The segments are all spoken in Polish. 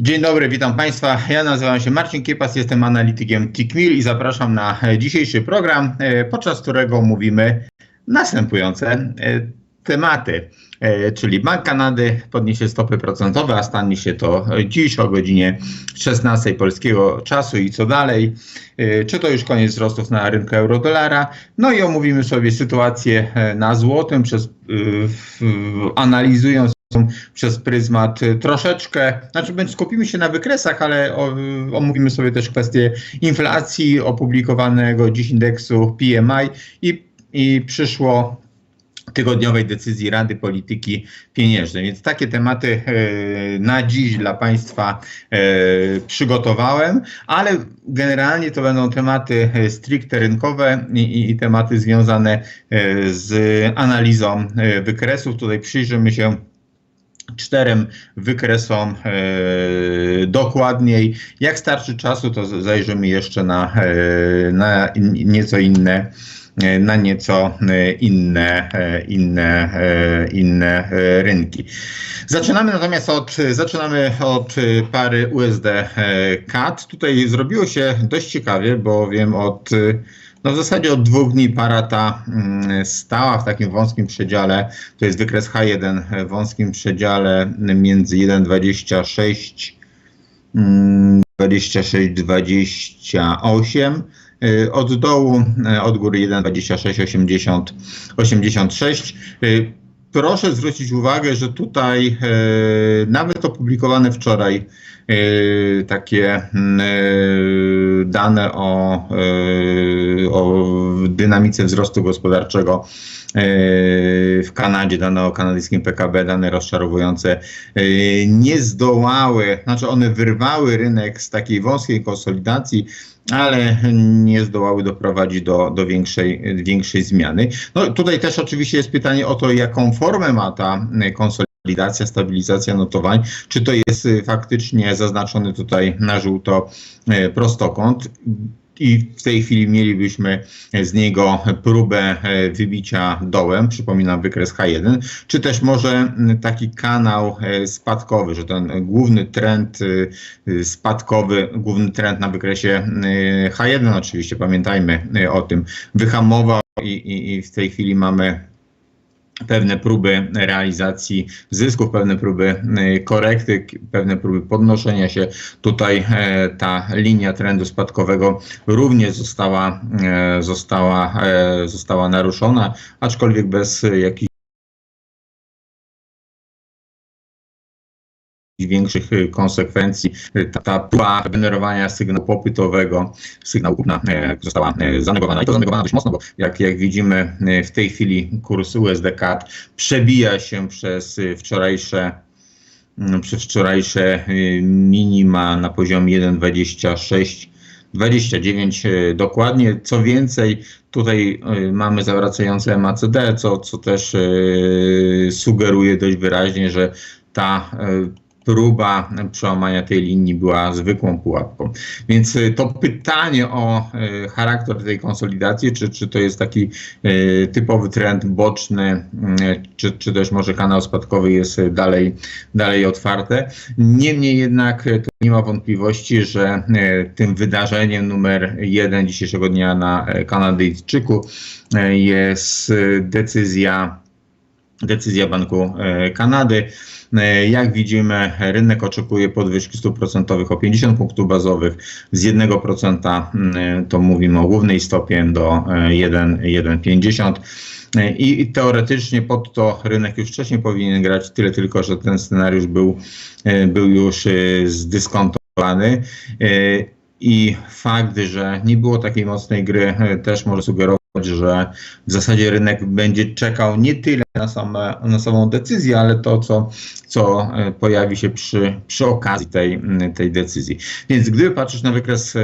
Dzień dobry, witam Państwa. Ja nazywam się Marcin Kiepas, jestem analitykiem TICMIL i zapraszam na e, dzisiejszy program, e, podczas którego mówimy następujące e, tematy. Czyli Bank Kanady podniesie stopy procentowe, a stanie się to dziś o godzinie 16 polskiego czasu i co dalej. Czy to już koniec wzrostów na rynku euro-dolara? No i omówimy sobie sytuację na złotym, przez, analizując przez pryzmat y, troszeczkę, znaczy skupimy się na wykresach, ale o, omówimy sobie też kwestię inflacji, opublikowanego dziś indeksu PMI i, i przyszło tygodniowej decyzji Rady Polityki Pieniężnej. Więc takie tematy e, na dziś dla Państwa przygotowałem, ale generalnie to będą tematy stricte rynkowe i, tematy związane z analizą wykresów. Tutaj przyjrzymy się czterem wykresom e, dokładniej. Jak starczy czasu, to zajrzymy jeszcze na, e, na nieco inne e, na nieco e, inne, e, inne, e, inne rynki. Zaczynamy natomiast od, zaczynamy od pary USD CAD. Tutaj zrobiło się dość ciekawie, bowiem od no w zasadzie od dwóch dni para ta mm, stała w takim wąskim przedziale, to jest wykres H1, e, w wąskim przedziale między 1,26 mm, 26, 28. y, Od dołu, y, od góry 1,26, 80, 86. Proszę zwrócić uwagę, że tutaj y, nawet opublikowane wczoraj y, takie mm, y, dane o, y, o dynamice wzrostu gospodarczego y, w Kanadzie, dane o kanadyjskim PKB, dane rozczarowujące, y, nie zdołały, znaczy one wyrwały rynek z takiej wąskiej konsolidacji, ale nie zdołały doprowadzić do, do większej, większej zmiany. No tutaj też oczywiście jest pytanie o to, jaką formę ma ta y, konsolidacja, stabilizacja notowań. Czy to jest y, faktycznie zaznaczony tutaj na żółto y, prostokąt? I w tej chwili mielibyśmy z niego próbę e, wybicia dołem, przypominam wykres H1, czy też może taki kanał e, spadkowy, że ten główny trend y, spadkowy, główny trend na wykresie y, H1 oczywiście, pamiętajmy o tym, wyhamował i, i, i w tej chwili mamy pewne próby realizacji zysków, pewne próby y, korekty, pewne próby podnoszenia się. Tutaj e, ta linia trendu spadkowego również została, e, została, e, została naruszona, aczkolwiek bez jakichś większych y, konsekwencji. Y, Ta, ta próba generowania sygnału popytowego, sygnału kupna e, została zanegowana i to zanegowana dość mocno, bo jak, jak widzimy w tej chwili kurs USD CAD przebija się przez y, wczorajsze mm, przez wczorajsze y, minima na poziomie 1,26 29 e, dokładnie. Co więcej, tutaj mamy zawracające MACD, co, co też sugeruje dość wyraźnie, że ta próba przełamania tej linii była zwykłą pułapką. Więc e, to pytanie o e, charakter tej konsolidacji, czy, czy to jest taki e, typowy trend boczny, czy, czy też może kanał spadkowy jest dalej, dalej otwarte. Niemniej jednak to nie ma wątpliwości, że tym wydarzeniem numer jeden dzisiejszego dnia na Kanadyjczyku jest decyzja decyzja Banku e, Kanady. E, Jak widzimy, rynek oczekuje podwyżki stóp procentowych o 50 punktów bazowych z 1%, mm, to mówimy o głównej stopie, do e, 1 1,50. E, I teoretycznie pod to rynek już wcześniej powinien grać, tyle tylko, że ten scenariusz był, był już zdyskontowany. I fakt, że nie było takiej mocnej gry, też może sugerować, że w zasadzie rynek będzie czekał nie tyle na, same, na samą decyzję, ale to, co, co e, pojawi się przy, przy okazji tej, tej decyzji. Więc gdyby patrzeć na wykres e,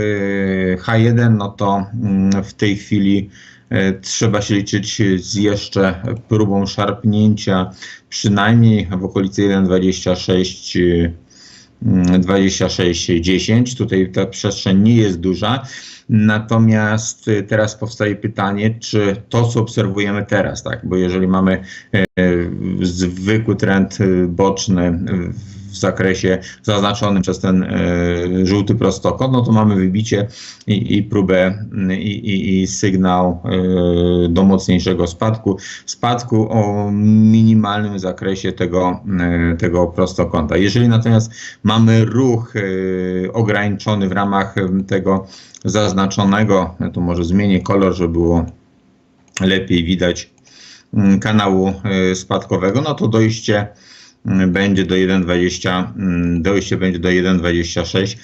H1, no to mm, w tej chwili e, trzeba się liczyć z jeszcze próbą szarpnięcia przynajmniej w okolicy 1,26 26-10. Tutaj ta przestrzeń nie jest duża. Natomiast y, teraz powstaje pytanie, czy to, co obserwujemy teraz, tak, bo jeżeli mamy e, zwykły trend boczny w zakresie zaznaczonym przez ten żółty prostokąt, no to mamy wybicie i, i próbę i, i, sygnał do mocniejszego spadku, spadku o minimalnym zakresie tego, tego prostokąta. Jeżeli natomiast mamy ruch ograniczony w ramach tego zaznaczonego, tu może zmienię kolor, żeby było lepiej widać kanału spadkowego, no to dojście będzie do 1,20, mm, dojście będzie do 1,26,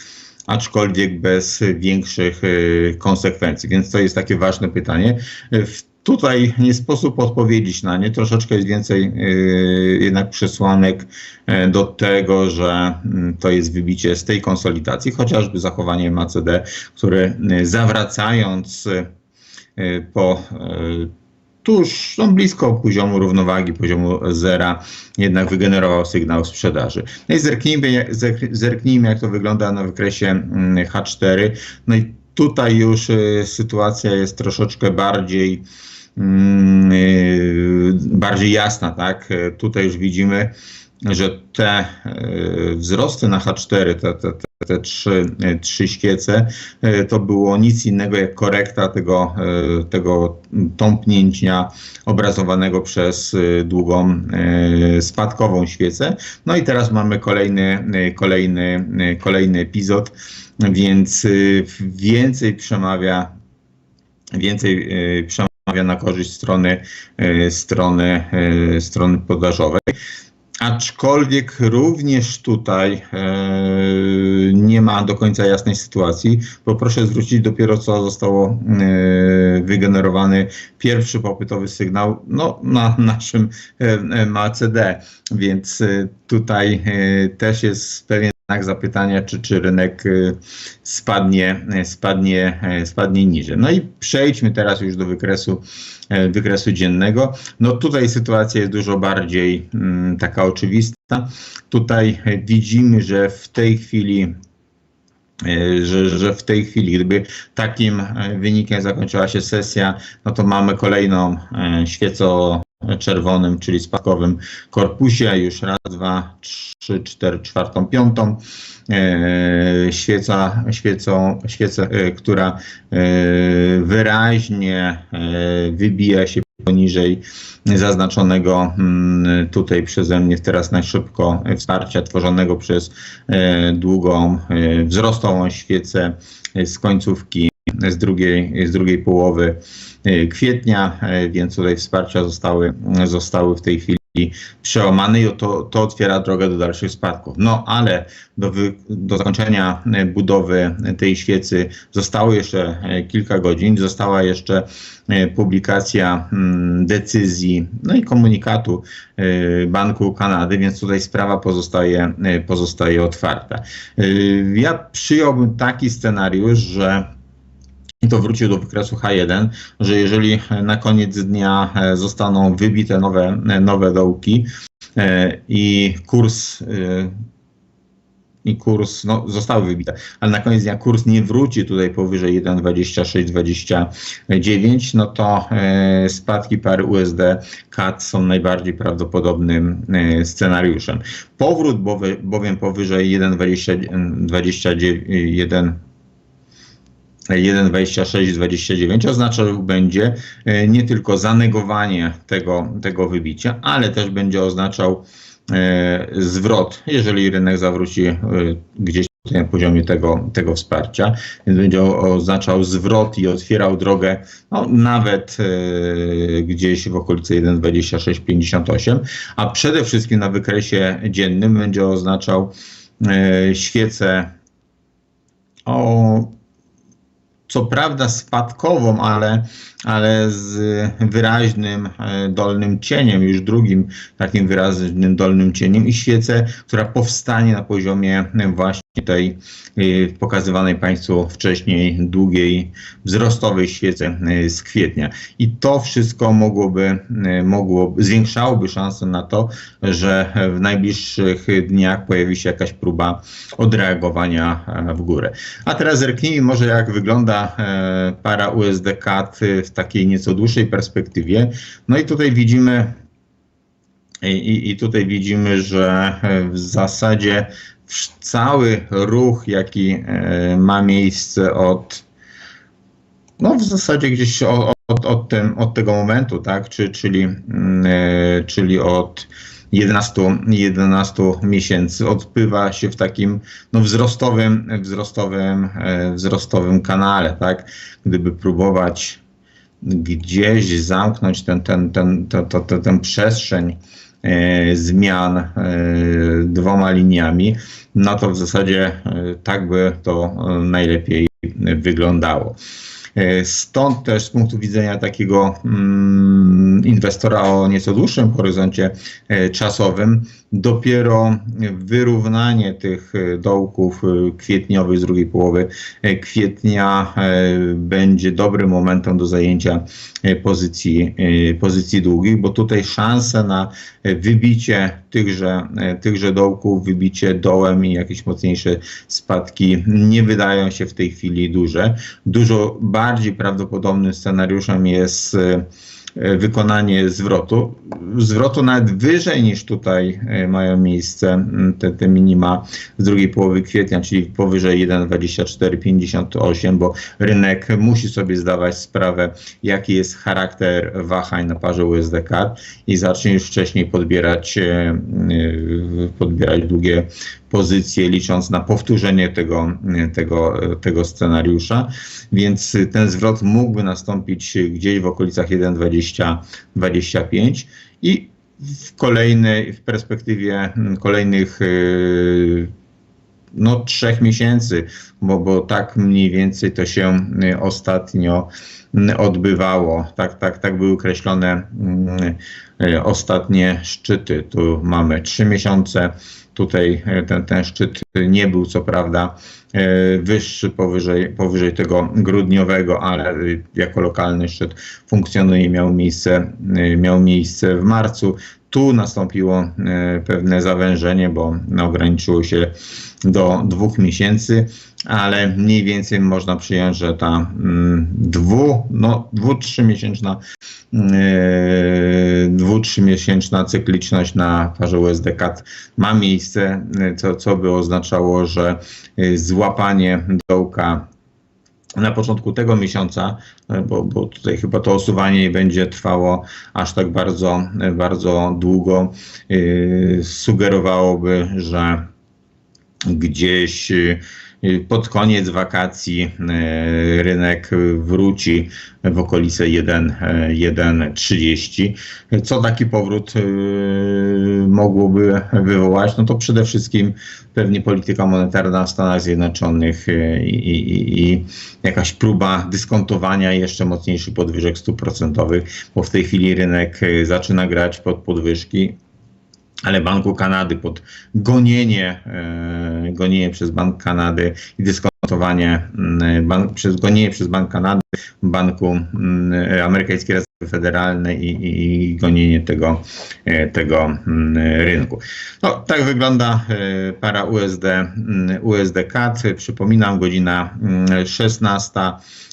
aczkolwiek bez większych y, konsekwencji. Więc to jest takie ważne pytanie. Tutaj nie sposób odpowiedzieć na nie. Troszeczkę jest więcej yy, jednak przesłanek yy, do tego, że yy, to jest wybicie z tej konsolidacji, chociażby zachowanie MACD, które yy, zawracając yy, po yy, tuż no, blisko poziomu równowagi, poziomu zera, jednak wygenerował sygnał sprzedaży. No i zerknijmy, zerknijmy jak to wygląda na wykresie mm, H4. No i tutaj już sytuacja jest troszeczkę bardziej Mm, y, bardziej jasna, tak? Tutaj już widzimy, że te y, wzrosty na H4, te, te, te trzy, trzy świece, y, to było nic innego jak korekta tego, tego tąpnięcia obrazowanego przez długą spadkową świecę. No i teraz mamy kolejny, kolejny, kolejny epizod, więc więcej przemawia więcej przemawia na korzyść strony, e, strony, e, strony podażowej. Aczkolwiek również tutaj e, nie ma do końca jasnej sytuacji, bo proszę zwrócić dopiero co zostało e, wygenerowany pierwszy popytowy sygnał no, na naszym e, MACD, więc e, tutaj e, też jest pewien znak zapytania, czy, czy rynek y, spadnie, y, spadnie, y, spadnie niżej. No i przejdźmy teraz już do wykresu, wykresu dziennego. No tutaj sytuacja jest dużo bardziej mm, taka oczywista. Tutaj widzimy, że w tej chwili że, że w tej chwili, gdyby takim wynikiem zakończyła się sesja, no to mamy kolejną świecę o czerwonym, czyli spadkowym korpusie, już raz, dwa, trzy, cztery, czwartą, piątą. E, świeca, świecą, świecę, e, która e, wyraźnie wybija się poniżej zaznaczonego mm, tutaj przeze mnie teraz na szybko wsparcia tworzonego przez długą wzrostową świecę z końcówki z drugiej, z drugiej połowy kwietnia, e, więc tutaj wsparcia zostały, zostały w tej chwili przełamane i to, to otwiera drogę do dalszych spadków. No ale do, wy, do zakończenia e, budowy tej świecy zostało jeszcze kilka godzin, została jeszcze publikacja mm, decyzji, no i komunikatu Banku Kanady, więc tutaj sprawa pozostaje, pozostaje otwarta. Ja przyjąłbym taki scenariusz, że to wrócił do wykresu H1, że jeżeli na koniec dnia e, zostaną wybite nowe, e, nowe dołki e, i kurs i kurs no, zostały wybite, ale na koniec dnia kurs nie wróci tutaj powyżej 1,2629, no to spadki pary USD CAD są najbardziej prawdopodobnym scenariuszem. Powrót bowiem powyżej 1,29 1,2629 oznaczał będzie e, nie tylko zanegowanie tego, tego wybicia, ale też będzie oznaczał e, zwrot, jeżeli rynek zawróci e, gdzieś na poziomie tego, tego wsparcia, więc będzie oznaczał zwrot i otwierał drogę no, nawet e, gdzieś w okolicy 1,2658, a przede wszystkim na wykresie dziennym będzie oznaczał e, świecę o co prawda spadkową, ale, ale z wyraźnym e, dolnym cieniem, już drugim takim wyraźnym dolnym cieniem i świecę, która powstanie na poziomie właśnie tej y, pokazywanej Państwu wcześniej długiej wzrostowej świecy y, z kwietnia. I to wszystko mogłoby, y, mogłoby zwiększałoby szanse na to, że w najbliższych dniach pojawi się jakaś próba odreagowania w górę. A teraz zerknijmy może jak wygląda para USD-CAD w takiej nieco dłuższej perspektywie. No i tutaj widzimy I, I tutaj widzimy, że w zasadzie cały ruch, jaki ma miejsce od, no w zasadzie gdzieś od, od, od, tym, od tego momentu, tak, Czy, czyli, czyli od 11, 11 miesięcy odbywa się w takim no, wzrostowym, wzrostowym, wzrostowym kanale, tak? Gdyby próbować gdzieś zamknąć ten, ten, ten, ten, ten, ten przestrzeń e, zmian e, dwoma liniami, no to w zasadzie e, tak by to najlepiej wyglądało. Stąd też z punktu widzenia takiego mm, inwestora o nieco dłuższym horyzoncie czasowym, dopiero wyrównanie tych e, dołków e, kwietniowych z drugiej połowy e, kwietnia będzie dobrym momentem do zajęcia pozycji, pozycji długich, bo tutaj szanse na wybicie tychże, tychże dołków, wybicie dołem i jakieś mocniejsze spadki nie wydają się w tej chwili duże. Dużo bardziej prawdopodobnym scenariuszem jest wykonanie zwrotu. Zwrotu nawet wyżej niż tutaj e, mają miejsce te, te minima z drugiej połowy kwietnia, czyli powyżej 1,2458, bo rynek musi sobie zdawać sprawę, jaki jest charakter wahań na parze USD-CAD i zacznie już wcześniej podbierać, e, podbierać długie pozycję, licząc na powtórzenie tego, tego, tego scenariusza. Więc ten zwrot mógłby nastąpić gdzieś w okolicach 1,20-25 i w kolejnej, w perspektywie kolejnych y, no, trzech miesięcy, bo, bo tak mniej więcej to się ostatnio odbywało. Tak, tak, tak były określone y, ostatnie szczyty. Tu mamy trzy miesiące, Tutaj ten, ten szczyt nie był co prawda wyższy powyżej, powyżej tego grudniowego, ale jako lokalny szczyt funkcjonuje, miał miejsce, miał miejsce w marcu. Tu nastąpiło pewne zawężenie, bo ograniczyło się do dwóch miesięcy, ale mniej więcej można przyjąć, że ta mm, dwu, no, dwu, trzymiesięczna Yy, dwu, trzymiesięczna cykliczność na parze USD-CAD ma miejsce, co, co by oznaczało, że złapanie dołka na początku tego miesiąca, yy, bo, bo tutaj chyba to osuwanie nie będzie trwało aż tak bardzo, bardzo długo, sugerowałoby, że gdzieś pod koniec wakacji e, rynek wróci w okolice 1,30. E, Co taki powrót mogłoby wywołać? No to przede wszystkim pewnie polityka monetarna w Stanach Zjednoczonych i, i, i jakaś próba dyskontowania jeszcze mocniejszych podwyżek stóp procentowych, bo w tej chwili rynek zaczyna grać pod podwyżki ale Banku Kanady pod gonienie, e, gonienie przez Bank Kanady i dyskontowanie mm, bank, przez gonienie przez Bank Kanady, Banku mm, Amerykańskiej Rezerwy Federalnej i, i, i gonienie tego, e, tego mm, rynku. No, tak wygląda e, para USD, USD CAD. Przypominam, godzina 16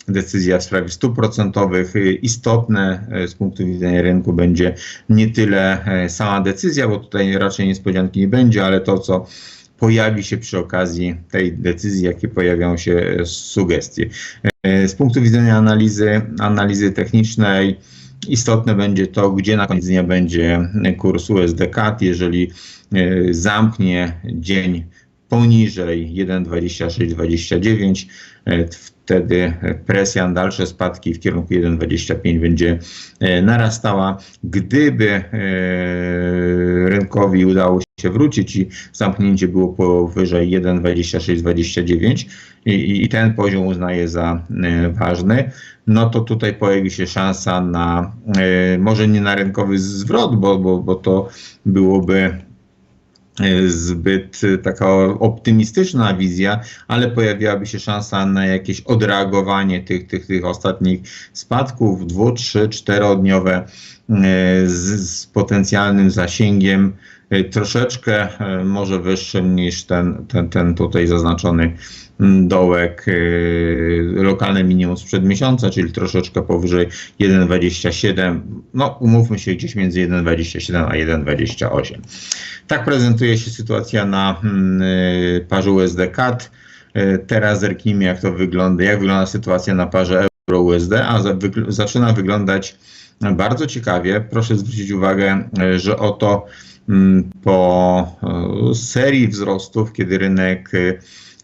decyzja w sprawie stóp procentowych. Istotne e, z punktu widzenia rynku będzie nie tyle e, sama decyzja, bo tutaj raczej niespodzianki nie będzie, ale to, co pojawi się przy okazji tej decyzji, jakie pojawią się sugestie. Z punktu widzenia analizy, analizy technicznej, istotne będzie to, gdzie na koniec dnia będzie kurs USD-CAD. Jeżeli zamknie dzień poniżej 1,2629, wtedy presja na dalsze spadki w kierunku 1,25 będzie e, narastała. Gdyby e, rynkowi udało się wrócić i zamknięcie było powyżej 1,2629 i, i ten poziom uznaje za e, ważny, no to tutaj pojawi się szansa na, może nie na rynkowy zwrot, bo, bo, bo to byłoby zbyt taka optymistyczna wizja, ale pojawiłaby się szansa na jakieś odreagowanie tych, tych, tych ostatnich spadków, dwu, trzy, czterodniowe z, z potencjalnym zasięgiem troszeczkę może wyższym niż ten, ten, ten tutaj zaznaczony dołek y, lokalne minimum sprzed miesiąca, czyli troszeczkę powyżej 1,27. No, umówmy się gdzieś między 1,27 a 1,28. Tak prezentuje się sytuacja na mm, parze USD-CAD. Teraz zerknijmy, jak to wygląda, jak wygląda sytuacja na parze euro-USD, a zaczyna wyglądać bardzo ciekawie. Proszę zwrócić uwagę, że oto mm, po serii wzrostów, kiedy rynek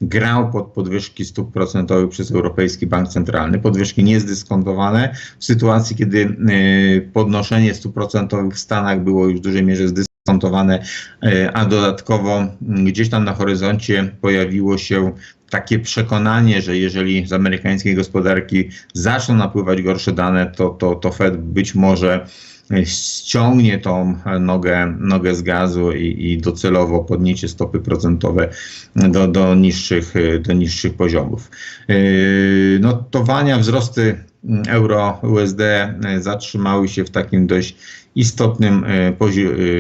grał pod podwyżki stóp procentowych przez Europejski Bank Centralny, podwyżki niezdyskontowane, w sytuacji, kiedy e, podnoszenie stóp procentowych w Stanach było już w dużej mierze zdyskontowane, a dodatkowo gdzieś tam na horyzoncie pojawiło się takie przekonanie, że jeżeli z amerykańskiej gospodarki zaczną napływać gorsze dane, to, to, to Fed być może ściągnie tą nogę, nogę z gazu i, i docelowo podniesie stopy procentowe do, do, niższych, do niższych poziomów. Yy, notowania, wzrosty euro USD zatrzymały się w takim dość istotnym e, e,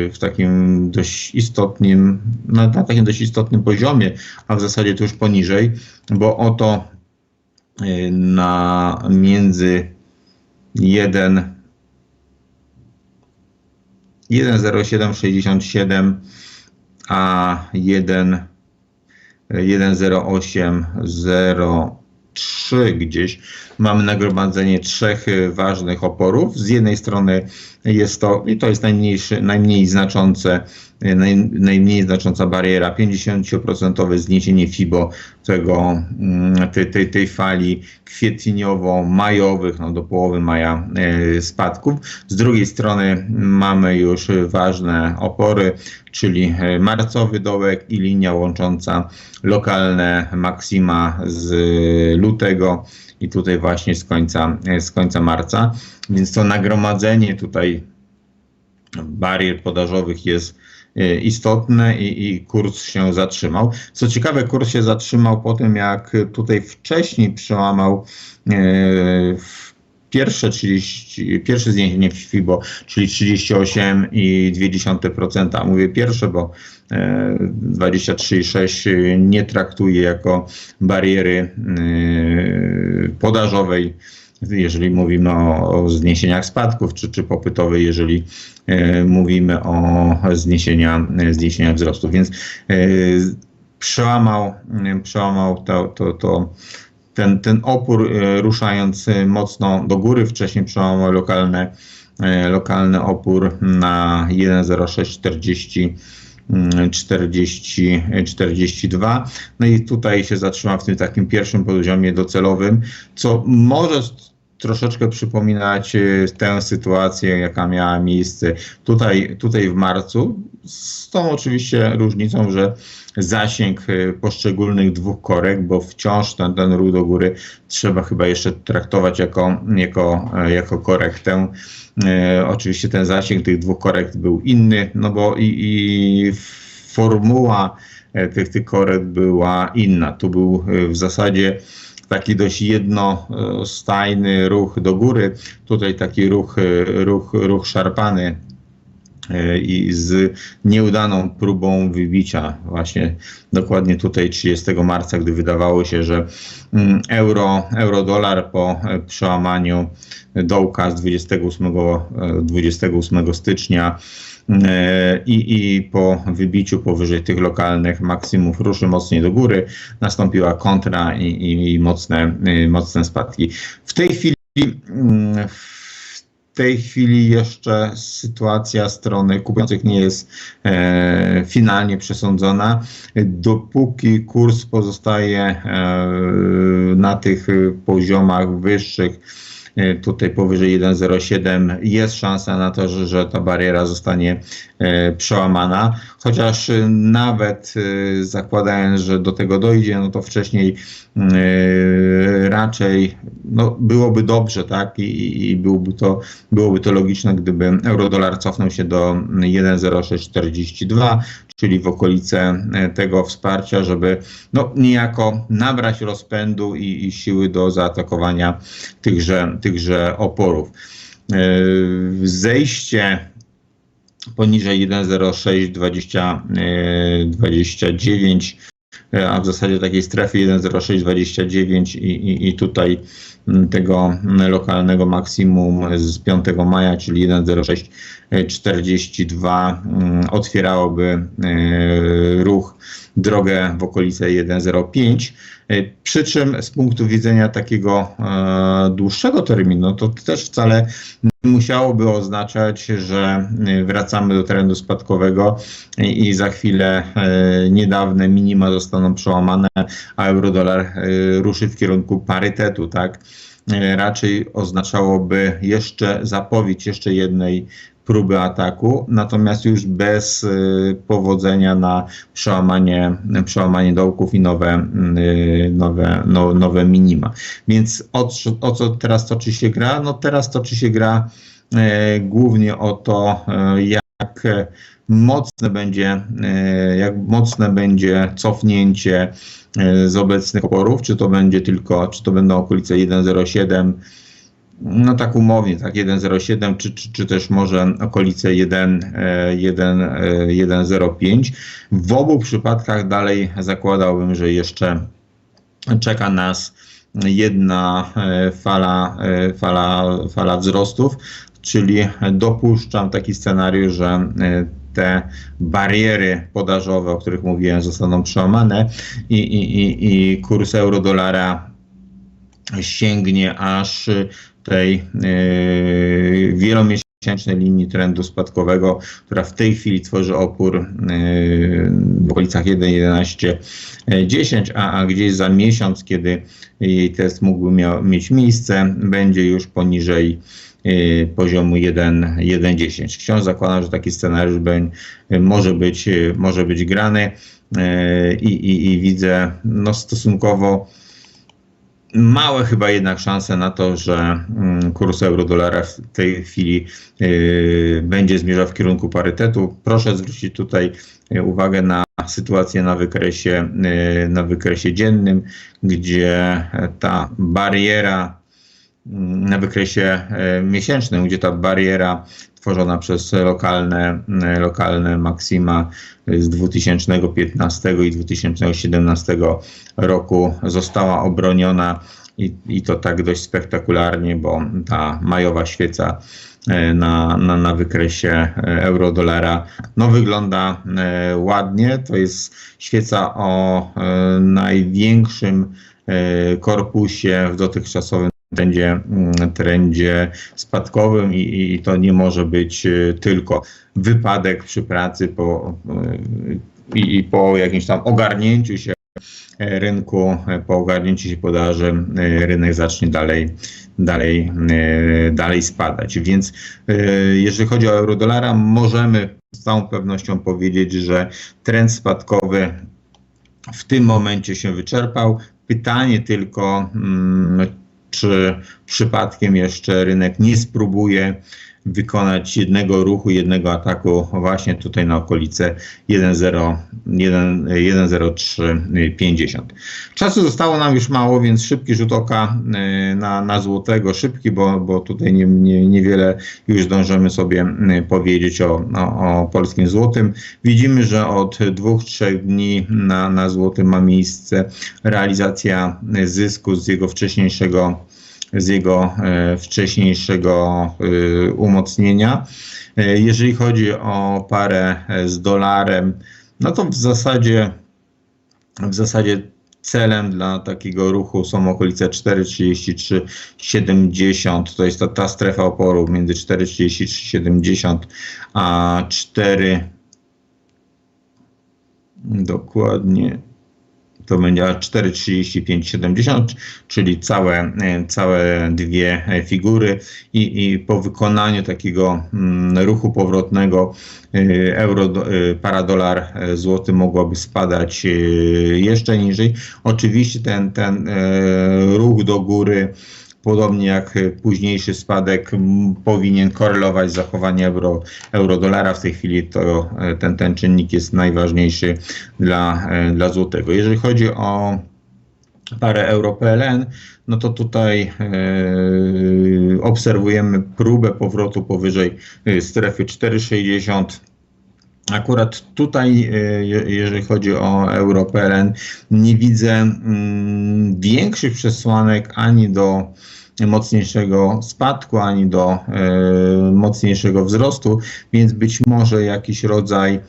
w takim dość istotnym, na, na takim dość istotnym poziomie, a w zasadzie to już poniżej, bo oto na między 1 1,0767 a 1 1,0803 gdzieś mamy nagromadzenie trzech ważnych oporów. Z jednej strony jest to, i to jest najmniejszy, najmniej znaczące, naj, najmniej znacząca bariera, 50% zniesienie FIBO tego, mm, tej, tej, tej fali kwietniowo-majowych, no do połowy maja e, spadków. Z drugiej strony mamy już ważne opory, czyli e, marcowy dołek i linia łącząca lokalne maksima z lutego i tutaj właśnie z końca, z końca marca. Więc to nagromadzenie tutaj barier podażowych jest e, istotne i, i, kurs się zatrzymał. Co ciekawe, kurs się zatrzymał po tym, jak tutaj wcześniej przełamał e, pierwsze 30, pierwsze zniesienie FIBO, czyli 38,2%. Mówię pierwsze, bo 23,6 nie traktuje jako bariery e, podażowej jeżeli mówimy o, zniesieniach spadków, czy, czy popytowej, jeżeli e, mówimy o zniesienia, zniesienia wzrostu. Więc e, przełamał, przełamał to, to, to ten, ten opór e, ruszając mocno do góry, wcześniej przełamał lokalne, lokalny opór na 1,0640 40, 42. No i tutaj się zatrzyma w tym takim pierwszym poziomie docelowym, co może troszeczkę przypominać e, tę sytuację, jaka miała miejsce tutaj, tutaj w marcu, z tą oczywiście różnicą, że zasięg e, poszczególnych dwóch korek, bo wciąż ten, ten ruch do góry trzeba chyba jeszcze traktować jako, jako, e, jako korektę. E, oczywiście ten zasięg tych dwóch korekt był inny, no bo i, i formuła tych, tych korekt była inna. Tu był w zasadzie taki dość jednostajny ruch do góry, tutaj taki ruch, ruch, ruch szarpany e, i z nieudaną próbą wybicia właśnie dokładnie tutaj 30 marca, gdy wydawało się, że mm, euro, euro-dolar po e, przełamaniu dołka z 28, 28 e, stycznia i, i po wybiciu powyżej tych lokalnych maksimów ruszy mocniej do góry, nastąpiła kontra i, i, i mocne, y, mocne spadki. W tej chwili mm, w tej chwili jeszcze sytuacja strony kupujących nie jest e, finalnie przesądzona. Dopóki kurs pozostaje e, na tych poziomach wyższych, E, tutaj powyżej 1,07 jest szansa na to, że, że ta bariera zostanie e, przełamana, chociaż e, nawet zakładając, że do tego dojdzie, no to wcześniej raczej no, byłoby dobrze, tak, I, i byłoby, to, byłoby to logiczne, gdyby euro-dolar cofnął się do 1,0642, czyli w okolice tego wsparcia, żeby no, niejako nabrać rozpędu i, i siły do zaatakowania tychże, tychże oporów. E, zejście poniżej 1,0629, a w zasadzie takiej strefy 1,0629 i, i, i tutaj tego lokalnego maksimum z 5 maja, czyli 1,0642 otwierałoby ruch drogę w okolice 1,05. Przy czym z punktu widzenia takiego e, dłuższego terminu, to też wcale musiałoby oznaczać, że wracamy do trendu spadkowego i, za chwilę e, niedawne minima zostaną przełamane, a euro-dolar e, ruszy w kierunku parytetu, tak? E, raczej oznaczałoby jeszcze zapowiedź jeszcze jednej próby ataku, natomiast już bez y, powodzenia na przełamanie, przełamanie dołków i nowe, y, nowe, no, nowe minima. Więc o, o co teraz toczy się gra? No teraz toczy się gra e, głównie o to, e, jak mocne będzie, e, jak mocne będzie cofnięcie z obecnych oporów, czy to będzie tylko, czy to będą okolice 1,07 no tak umownie, tak 1,07 czy, czy, czy też może okolice 1,05. E, w obu przypadkach dalej zakładałbym, że jeszcze czeka nas jedna e, fala, e, fala, fala wzrostów, czyli dopuszczam taki scenariusz, że te bariery podażowe, o których mówiłem, zostaną przełamane i, i, i, i kurs euro-dolara sięgnie aż tej yy, wielomiesięcznej linii trendu spadkowego, która w tej chwili tworzy opór yy, w okolicach 1,1110, a, a gdzieś za miesiąc, kiedy jej test mógłby miał, mieć miejsce, będzie już poniżej yy, poziomu 1,10. Wciąż zakładam, że taki scenariusz będzie, może, być, może być grany i, i, i widzę no, stosunkowo małe chyba jednak szanse na to, że mm, kurs euro-dolara w tej chwili y, będzie zmierzał w kierunku parytetu. Proszę zwrócić tutaj y, uwagę na sytuację na wykresie, y, na wykresie dziennym, gdzie ta bariera mm, na wykresie miesięcznym, gdzie ta bariera tworzona przez lokalne, lokalne maksima z 2015 i 2017 roku została obroniona i, i to tak dość spektakularnie, bo ta majowa świeca e, na, na, na wykresie e, euro-dolara no wygląda e, ładnie. To jest świeca o największym korpusie w dotychczasowym trendzie, mm, trendzie spadkowym i, i to nie może być y, tylko wypadek przy pracy po, y, i, i po jakimś tam ogarnięciu się rynku, po ogarnięciu się podaży y, rynek zacznie dalej, dalej, dalej spadać. Więc jeżeli chodzi o euro-dolara, możemy z całą pewnością powiedzieć, że trend spadkowy w tym momencie się wyczerpał. Pytanie tylko, mm, czy przypadkiem jeszcze rynek nie spróbuje wykonać jednego ruchu, jednego ataku właśnie tutaj na okolice 1.0350. Czasu zostało nam już mało, więc szybki rzut oka y, na, na złotego, szybki, bo, bo tutaj nie, nie, niewiele już zdążymy sobie y, powiedzieć o, o, o polskim złotym. Widzimy, że od dwóch, trzech dni na, na złotym ma miejsce realizacja zysku z jego wcześniejszego z jego e, wcześniejszego e, umocnienia. E, jeżeli chodzi o parę z dolarem, no to w zasadzie w zasadzie celem dla takiego ruchu są okolice 4,33,70. To jest ta, ta strefa oporu między 4,33,70 a 4 dokładnie to będzie 4,35,70, czyli całe, e, całe dwie e, figury i, i po wykonaniu takiego mm, ruchu powrotnego e, euro, para dolar złoty mogłoby spadać jeszcze niżej. Oczywiście ten, ten ruch do góry podobnie jak późniejszy spadek powinien korelować z zachowaniem euro, euro-dolara. W tej chwili to e, ten, ten czynnik jest najważniejszy dla, e, dla złotego. Jeżeli chodzi o parę euro PLN, no to tutaj obserwujemy próbę powrotu powyżej strefy 4,60. Akurat tutaj, e, je- jeżeli chodzi o euro PLN, nie widzę mm, większych przesłanek ani do mocniejszego spadku, ani do e, mocniejszego wzrostu, więc być może jakiś rodzaj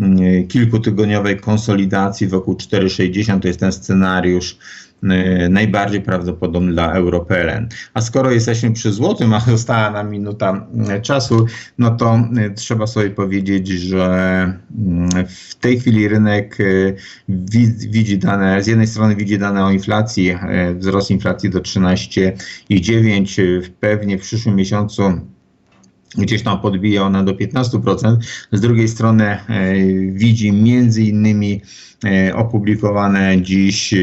mm, kilkutygodniowej konsolidacji wokół 4,60 to jest ten scenariusz najbardziej prawdopodobny dla EuroPLN. A skoro jesteśmy przy złotym, a została nam minuta mm, czasu, no to e, trzeba sobie powiedzieć, że w tej chwili rynek wi- widzi dane, z jednej strony widzi dane o inflacji, wzrost inflacji do 13,9, e, pewnie w przyszłym miesiącu gdzieś tam podbija ona do 15%. Z drugiej strony widzi między innymi opublikowane dziś e,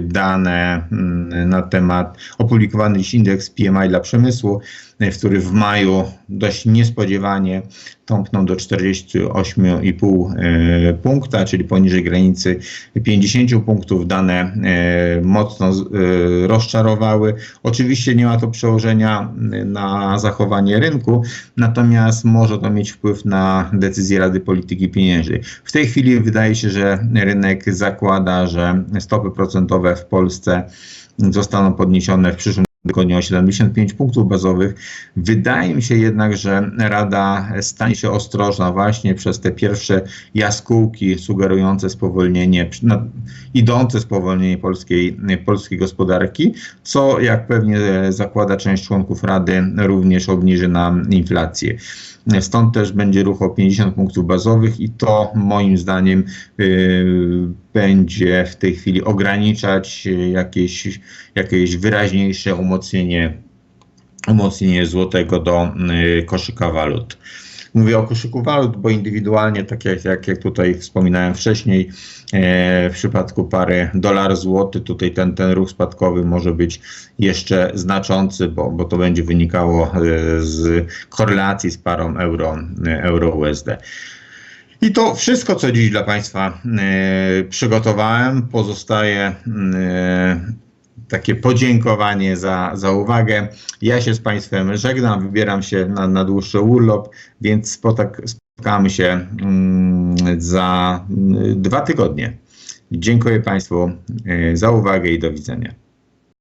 dane mm, na temat, opublikowany dziś indeks PMI dla przemysłu, e, który w maju dość niespodziewanie tąpnął do 48,5 e, punkta, czyli poniżej granicy 50 punktów. Dane e, mocno e, rozczarowały. Oczywiście nie ma to przełożenia na zachowanie rynku, natomiast może to mieć wpływ na decyzje Rady Polityki Pieniężnej. W tej chwili wydaje się, że rynek zakłada, że stopy procentowe w Polsce zostaną podniesione w przyszłym tygodniu o 75 punktów bazowych. Wydaje mi się jednak, że Rada stanie się ostrożna właśnie przez te pierwsze jaskółki sugerujące spowolnienie, no, idące spowolnienie polskiej, polskiej gospodarki, co jak pewnie zakłada część członków Rady również obniży nam inflację. Stąd też będzie ruch o 50 punktów bazowych i to moim zdaniem y, będzie w tej chwili ograniczać y, jakieś, jakieś wyraźniejsze umocnienie, umocnienie złotego do y, koszyka walut. Mówię o koszyku walut, bo indywidualnie, tak jak, jak, jak tutaj wspominałem wcześniej, e, w przypadku pary dolar-złoty, tutaj ten, ten ruch spadkowy może być jeszcze znaczący, bo, bo to będzie wynikało e, z korelacji z parą euro, e, euro-USD. I to wszystko, co dziś dla Państwa e, przygotowałem. Pozostaje e, takie podziękowanie za, za uwagę. Ja się z Państwem żegnam, wybieram się na, na dłuższy urlop, więc spotkamy się mm, za mm, dwa tygodnie. Dziękuję Państwu e, za uwagę i do widzenia.